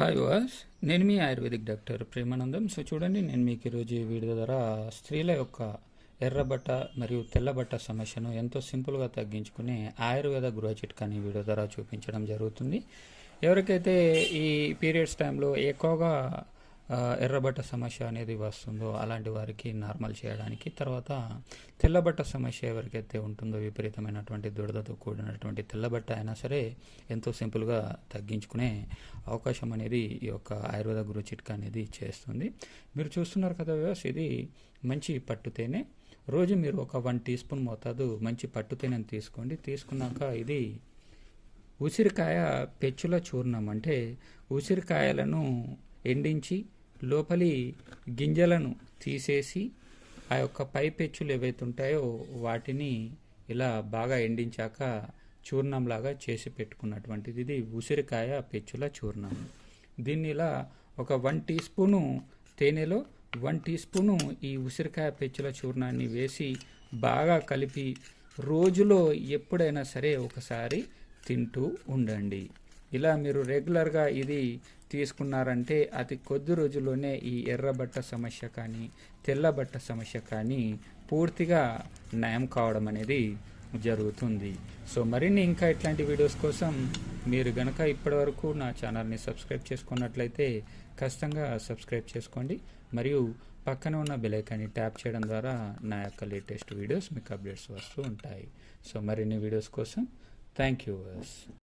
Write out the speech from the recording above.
Hi వాస్ నేను మీ ఆయుర్వేదిక్ డాక్టర్ ప్రేమానందం. సో చూడండి నేను మీకు ఈరోజు ఈ వీడియో ద్వారా స్త్రీల యొక్క ఎర్రబట్ట మరియు తెల్లబట్ట సమస్యను ఎంతో సింపుల్గా తగ్గించుకునే ఆయుర్వేద గృహ చిట్కాని వీడియో ద్వారా చూపించడం జరుగుతుంది. ఎవరికైతే ఈ పీరియడ్స్ టైంలో ఎక్కువగా ఎర్రబట్ట సమస్య అనేది వస్తుందో అలాంటి వారికి నార్మల్ చేయడానికి తర్వాత తెల్లబట్ట సమస్య ఎవరికైతే ఉంటుందో విపరీతమైనటువంటి దురదతో కూడినటువంటి తెల్లబట్ట అయినా సరే ఎంతో సింపుల్గా తగ్గించుకునే అవకాశం అనేది ఈ యొక్క ఆయుర్వేద గురు చిట్కా అనేది చేస్తుంది. మీరు చూస్తున్నారు కదా వ్యవస్ ఇది మంచి పట్టు తేనె రోజు మీరు ఒక వన్ టీ స్పూన్ మోతాదు మంచి పట్టు తీసుకోండి. తీసుకున్నాక ఇది ఉసిరికాయ పెచ్చుల చూర్ణం అంటే ఉసిరికాయలను ఎండించి లోపలి గింజలను తీసేసి ఆ యొక్క పై పెచ్చులు ఏవైతే ఉంటాయో వాటిని ఇలా బాగా ఎండించాక చూర్ణంలాగా చేసి పెట్టుకున్నటువంటిది. ఇది ఉసిరికాయ పెచ్చుల చూర్ణం. దీన్ని ఇలా ఒక వన్ టీ స్పూను తేనెలో వన్ టీ స్పూను ఈ ఉసిరికాయ పెచ్చుల చూర్ణాన్ని వేసి బాగా కలిపి రోజులో ఎప్పుడైనా సరే ఒకసారి తింటూ ఉండండి. ఇలా మీరు రెగ్యులర్గా ఇది తీసుకున్నారంటే అతి కొద్ది రోజుల్లోనే ఈ ఎర్రబట్ట సమస్య కానీ తెల్లబట్ట సమస్య కానీ పూర్తిగా నయం కావడం అనేది జరుగుతుంది. సో మరిన్ని ఇంకా ఇట్లాంటి వీడియోస్ కోసం మీరు గనక ఇప్పటివరకు నా ఛానల్ని సబ్స్క్రైబ్ చేసుకున్నట్లయితే ఖచ్చితంగా సబ్స్క్రైబ్ చేసుకోండి. మరియు పక్కన ఉన్న బెలైకాన్ని ట్యాప్ చేయడం ద్వారా నా యొక్క లేటెస్ట్ వీడియోస్ మీకు అప్డేట్స్ వస్తూ ఉంటాయి. సో మరిన్ని వీడియోస్ కోసం థ్యాంక్ యూ